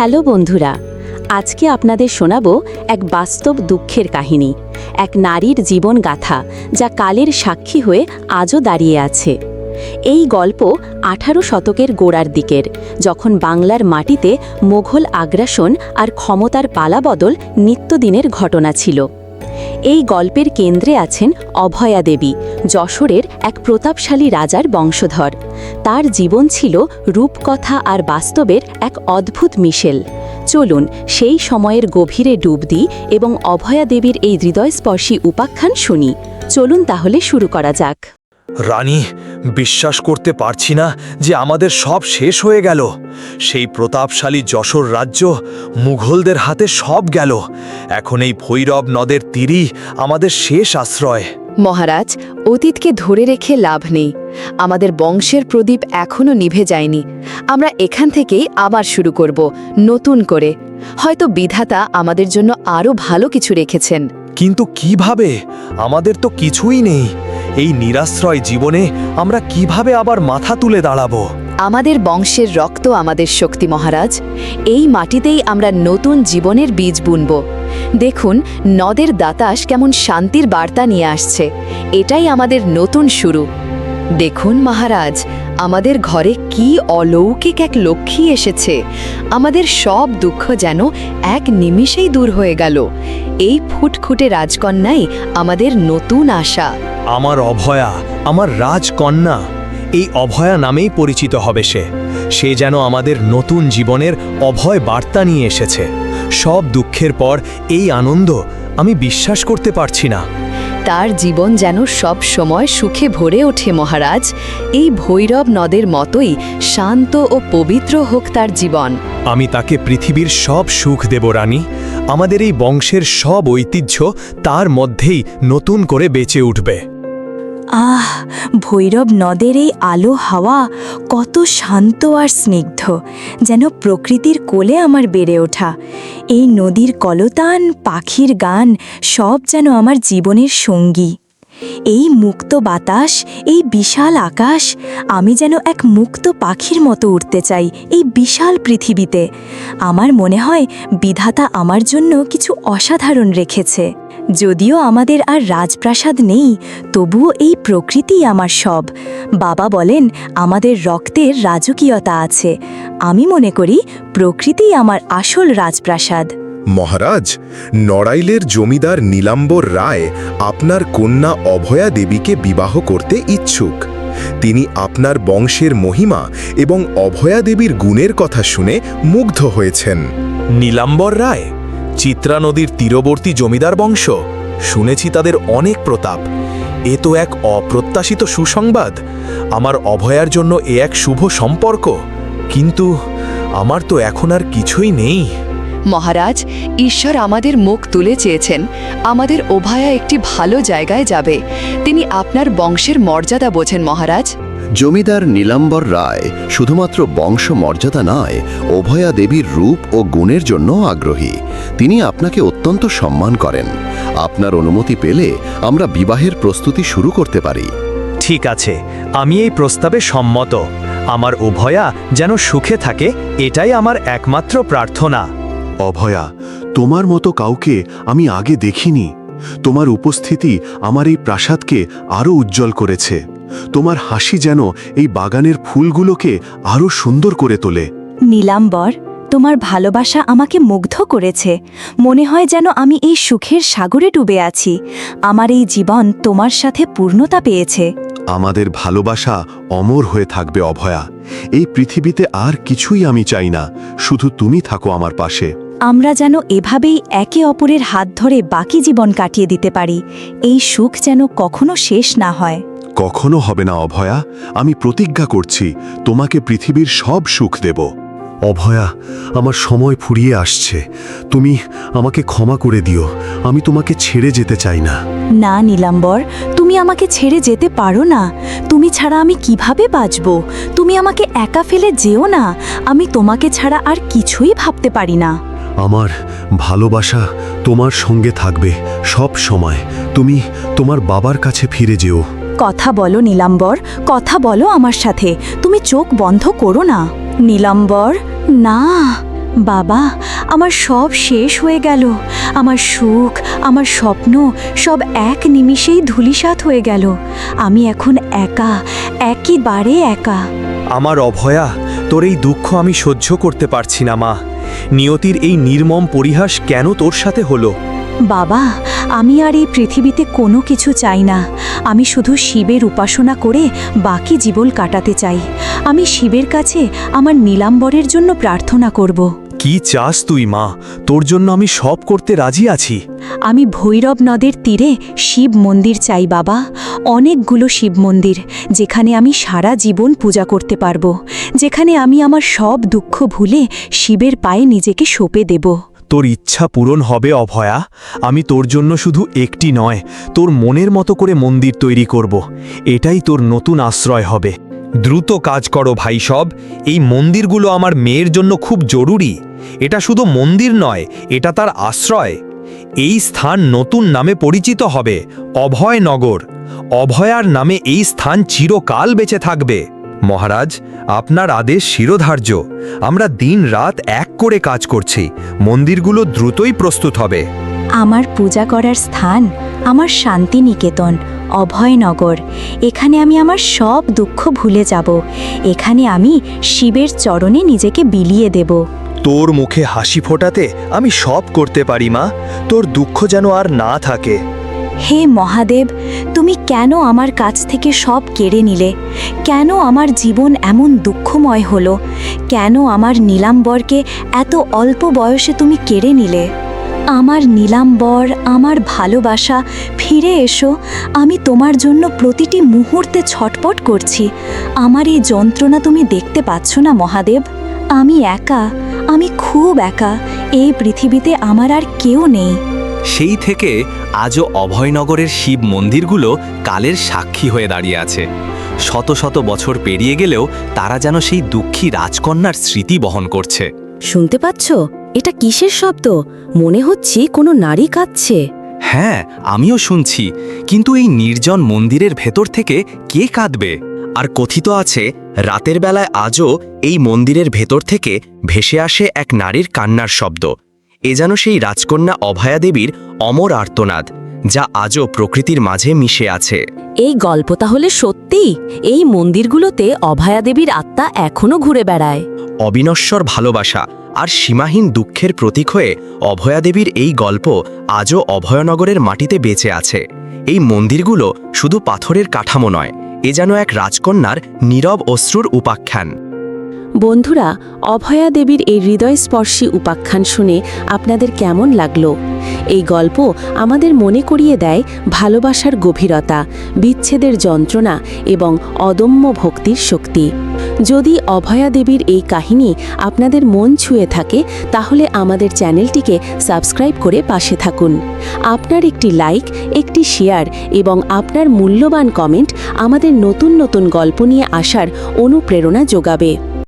Hello বন্ধুরা, আজকে আপনাদের শোনাবো এক বাস্তব দুঃখের কাহিনী, এক নারীর জীবন গাথা যা কালের সাক্ষী হয়ে আজও দাঁড়িয়ে আছে। এই গল্প আঠারো শতকের গোড়ার দিকের, যখন বাংলার মাটিতে মোঘল আগ্রাসন আর ক্ষমতার পালাবদল নিত্যদিনের ঘটনা ছিল। এই গল্পের কেন্দ্রে আছেন অভয়া দেবী, যশোরের এক প্রতাপশালী রাজার বংশধর। তার জীবন ছিল রূপকথা আর বাস্তবের এক অদ্ভুত মিশেল। চলুন সেই সময়ের গভীরে ডুব দিই এবং অভয়া দেবীর এই হৃদয়স্পর্শী উপাখ্যান শুনি। চলুন তাহলে শুরু করা যাক। রানী বিশ্বাস করতে পারছি না যে আমাদের সব শেষ হয়ে গেল। সেই প্রতাপশালী যশোর রাজ্য মুঘলদের হাতে সব গেল। এখন এই ভৈরব নদের তীরই আমাদের শেষ আশ্রয়। মহারাজ অতীতকে ধরে রেখে লাভ নেই। আমাদের বংশের প্রদীপ এখনও নিভে যায়নি। আমরা এখান থেকেই আবার শুরু করব নতুন করে। হয়তো বিধাতা আমাদের জন্য আরও ভালো কিছু রেখেছেন। কিন্তু কীভাবে? আমাদের তো কিছুই নেই। এই নিরাশ্রয় জীবনে আমরা কীভাবে আবার মাথা তুলে দাঁড়াবো? আমাদের বংশের রক্ত আমাদের শক্তি, মহারাজ। এই মাটিতেই আমরা নতুন জীবনের বীজ বুনব। দেখুন, নদের দাতাস কেমন শান্তির বার্তা নিয়ে আসছে। এটাই আমাদের নতুন শুরু। দেখুন, মহারাজ, আমাদের ঘরে কি অলৌকিক এক লক্ষ্মী এসেছে। আমাদের সব দুঃখ যেন এক নিমিষেই দূর হয়ে গেল। এই ফুটখুটে রাজকন্যাই আমাদের নতুন আশা। আমার অভয়া আমার রাজকন্যা। এই অভয়া নামেই পরিচিত হবে সে। সে যেন আমাদের নতুন জীবনের অভয় বার্তা নিয়ে এসেছে। সব দুঃখের পর এই আনন্দ আমি বিশ্বাস করতে পারছি না। তার জীবন যেন সব সময় সুখে ভরে ওঠে মহারাজ। এই ভৈরব নদের মতোই শান্ত ও পবিত্র হোক তার জীবন। আমি তাকে পৃথিবীর সব সুখ দেব রানী। আমাদের এই বংশের সব ঐতিহ্য তার মধ্যেই নতুন করে বেঁচে উঠবে। আহ, ভৈরব নদের এই আলো হাওয়া কত শান্ত আর স্নিগ্ধ, যেন প্রকৃতির কোলে আমার বেড়ে ওঠা। এই নদীর কলতান, পাখির গান, সব যেন আমার জীবনের সঙ্গী। এই মুক্ত বাতাস, এই বিশাল আকাশ, আমি যেন এক মুক্ত পাখির মতো উঠতে চাই এই বিশাল পৃথিবীতে। আমার মনে হয় বিধাতা আমার জন্য কিছু অসাধারণ রেখেছে। যদিও আমাদের আর রাজপ্রাসাদ নেই, তবুও এই প্রকৃতিই আমার সব। বাবা বলেন, আমাদের রক্তের রাজকীয়তা আছে। আমি মনে করি, প্রকৃতিই আমার আসল রাজপ্রাসাদ। মহারাজ, নড়াইলের জমিদার নীলাম্বর রায় আপনার কন্যা অভয়া দেবীকে বিবাহ করতে ইচ্ছুক। তিনি আপনার বংশের মহিমা এবং অভয়া দেবীর গুণের কথা শুনে মুগ্ধ হয়েছেন। নীলাম্বর রায়, চিত্রা নদীর তীরবর্তী জমিদার বংশ, শুনেছি তাদের অনেক প্রতাপ। এ তো এক অপ্রত্যাশিত সুসংবাদ। আমার অভয়ার জন্য এ এক শুভ সম্পর্ক। কিন্তু আমার তো এখন আর কিছুই নেই। মহারাজ ঈশ্বর আমাদের মুখ তুলে চেয়েছেন। আমাদের ওভায়া একটি ভালো জায়গায় যাবে। তিনি আপনার বংশের মর্যাদা বোঝেন মহারাজ। জমিদার নীলাম্বর রায় শুধুমাত্র বংশ মর্যাদা নয় অভয়া দেবীর রূপ ও গুণের জন্য আগ্রহী। তিনি আপনাকে অত্যন্ত সম্মান করেন। আপনার অনুমতি পেলে আমরা বিবাহের প্রস্তুতি শুরু করতে পারি। ঠিক আছে আমি এই প্রস্তাবে সম্মত। আমার উভয়া যেন সুখে থাকে এটাই আমার একমাত্র প্রার্থনা। অভয়া তোমার মতো কাউকে আমি আগে দেখিনি। তোমার উপস্থিতি আমার এই প্রাসাদকে আরও উজ্জ্বল করেছে। তোমার হাসি যেন এই বাগানের ফুলগুলোকে আরও সুন্দর করে তোলে। নীলাম্বর তোমার ভালোবাসা আমাকে মুগ্ধ করেছে। মনে হয় যেন আমি এই সুখের সাগরে ডুবে আছি। আমার এই জীবন তোমার সাথে পূর্ণতা পেয়েছে। আমাদের ভালোবাসা অমর হয়ে থাকবে অভয়া। এই পৃথিবীতে আর কিছুই আমি চাই না। শুধু তুমি থাকো আমার পাশে। আমরা যেন এভাবেই একে অপরের হাত ধরে বাকি জীবন কাটিয়ে দিতে পারি। এই সুখ যেন কখনো শেষ না হয়। কখনো হবে না অভয়া। আমি প্রতিজ্ঞা করছি তোমাকে পৃথিবীর সব সুখ দেব। অভয়া আমার সময় ফুরিয়ে আসছে। তুমি আমাকে ক্ষমা করে দিও। আমি তোমাকে ছেড়ে যেতে চাই না। না নীলাম্বর তুমি আমাকে ছেড়ে যেতে পারো না। তুমি ছাড়া আমি কীভাবে বাঁচব? তুমি আমাকে একা ফেলে যেও না। আমি তোমাকে ছাড়া আর কিছুই ভাবতে পারি না। আমার ভালোবাসা তোমার সঙ্গে থাকবে সব সময়। তুমি তোমার বাবার কাছে ফিরে যেও। কথা বলো নীলাম্বর কথা বলো আমার সাথে। তুমি চোখ বন্ধ করো না। নীলাম্বর না বাবা আমার সব শেষ হয়ে গেল। আমার সুখ আমার স্বপ্ন সব এক নিমিষেই ধুলিসাৎ হয়ে গেল। আমি এখন একা একেবারে একা। আমার অভয়া তোর এই দুঃখ আমি সহ্য করতে পারছি না মা। নিয়তির এই নির্মম পরিহাস কেন তোর সাথে হলো? বাবা, আমি আর এই পৃথিবীতে কোনো কিছু চাই না। আমি শুধু শিবের উপাসনা করে বাকি জীবন কাটাতে চাই। আমি শিবের কাছে আমার নীলাম্বরের জন্য প্রার্থনা করব। কি চাস তুই মা? তোর জন্য আমি সব করতে রাজি আছি। আমি ভৈরব নদের তীরে শিব মন্দির চাই বাবা। অনেকগুলো শিব মন্দির যেখানে আমি সারা জীবন পূজা করতে পারব। যেখানে আমি আমার সব দুঃখ ভুলে শিবের পায়ে নিজেকে সঁপে দেব। তোর ইচ্ছা পূরণ হবে অভয়া। আমি তোর জন্য শুধু একটি নয় তোর মনের মতো করে মন্দির তৈরি করব। এটাই তোর নতুন আশ্রয় হবে। দ্রুত কাজ করো ভাই সব। এই মন্দিরগুলো আমার মেয়ের জন্য খুব জরুরি। এটা শুধু মন্দির নয়, এটা তার আশ্রয়। এই স্থান নতুন নামে পরিচিত হবে অভয়নগর অভয়ার নামে এই স্থান চিরকাল বেঁচে থাকবে। মহারাজ, আপনার আদেশ শিরোধার্য। আমরা দিন রাত এক করে কাজ করছি, মন্দিরগুলো দ্রুতই প্রস্তুত হবে। আমার পূজা করার স্থান আমার শান্তি শান্তিনিকেতন অভয়নগর এখানে আমি আমার সব দুঃখ ভুলে যাব। এখানে আমি শিবের চরণে নিজেকে বিলিয়ে দেব। তোর মুখে হাসি ফোটাতে আমি সব করতে পারি, মা। তোর দুঃখ যেন আর না থাকে। হে মহাদেব, তুমি কেন আমার কাছ থেকে সব কেড়ে নিলে? কেন আমার জীবন এমন দুঃখময় হলো? কেন আমার নীলাম্বরকে এত অল্প বয়সে তুমি কেড়ে নিলে? আমার নীলাম্বর, আমার ভালোবাসা, ফিরে এসো। আমি তোমার জন্য প্রতিটি মুহূর্তে ছটপট করছি। আমার এই যন্ত্রণা তুমি দেখতে পাচ্ছ না, মহাদেব। আমি একা। আমি খুব একা এই পৃথিবীতে আমার আর কেউ নেই। সেই থেকে আজও অভয়নগরের শিব মন্দিরগুলো কালের সাক্ষী হয়ে দাঁড়িয়ে আছে। শত শত বছর পেরিয়ে গেলেও তারা যেন সেই দুঃখী রাজকন্যার স্মৃতি বহন করছে। শুনতে পাচ্ছ? এটা কিসের শব্দ? মনে হচ্ছে কোনো নারী কাঁদছে। হ্যাঁ আমিও শুনছি। কিন্তু এই নির্জন মন্দিরের ভেতর থেকে কে কাঁদবে? আর কথিত আছে রাতের বেলায় আজও এই মন্দিরের ভেতর থেকে ভেসে আসে এক নারীর কান্নার শব্দ। এ যেন সেই রাজকন্যা অভয়া দেবীর অমর আর্তনাদ যা আজও প্রকৃতির মাঝে মিশে আছে। এই গল্প তাহলে সত্যি? এই মন্দিরগুলোতে অভয়া দেবীর আত্মা এখনও ঘুরে বেড়ায়। অবিনশ্বর ভালোবাসা আর সীমাহীন দুঃখের প্রতীক হয়ে অভয়া দেবীর এই গল্প আজও অভয়নগরের মাটিতে বেঁচে আছে। এই মন্দিরগুলো শুধু পাথরের কাঠামো নয় এ যেন এক রাজকন্যার নীরব অশ্রুর উপাখ্যান। বন্ধুরা, অভয়া দেবীর এই হৃদয়স্পর্শী উপাখ্যান শুনে আপনাদের কেমন লাগল? এই গল্প আমাদের মনে করিয়ে দেয় ভালোবাসার গভীরতা, বিচ্ছেদের যন্ত্রণা এবং অদম্য ভক্তির শক্তি। যদি অভয়া দেবীর এই কাহিনী আপনাদের মন ছুঁয়ে থাকে, তাহলে আমাদের চ্যানেলটিকে সাবস্ক্রাইব করে পাশে থাকুন। আপনার একটি লাইক, একটি শেয়ার এবং আপনার মূল্যবান কমেন্ট আমাদের নতুন নতুন গল্প নিয়ে আসার অনুপ্রেরণা যোগাবে।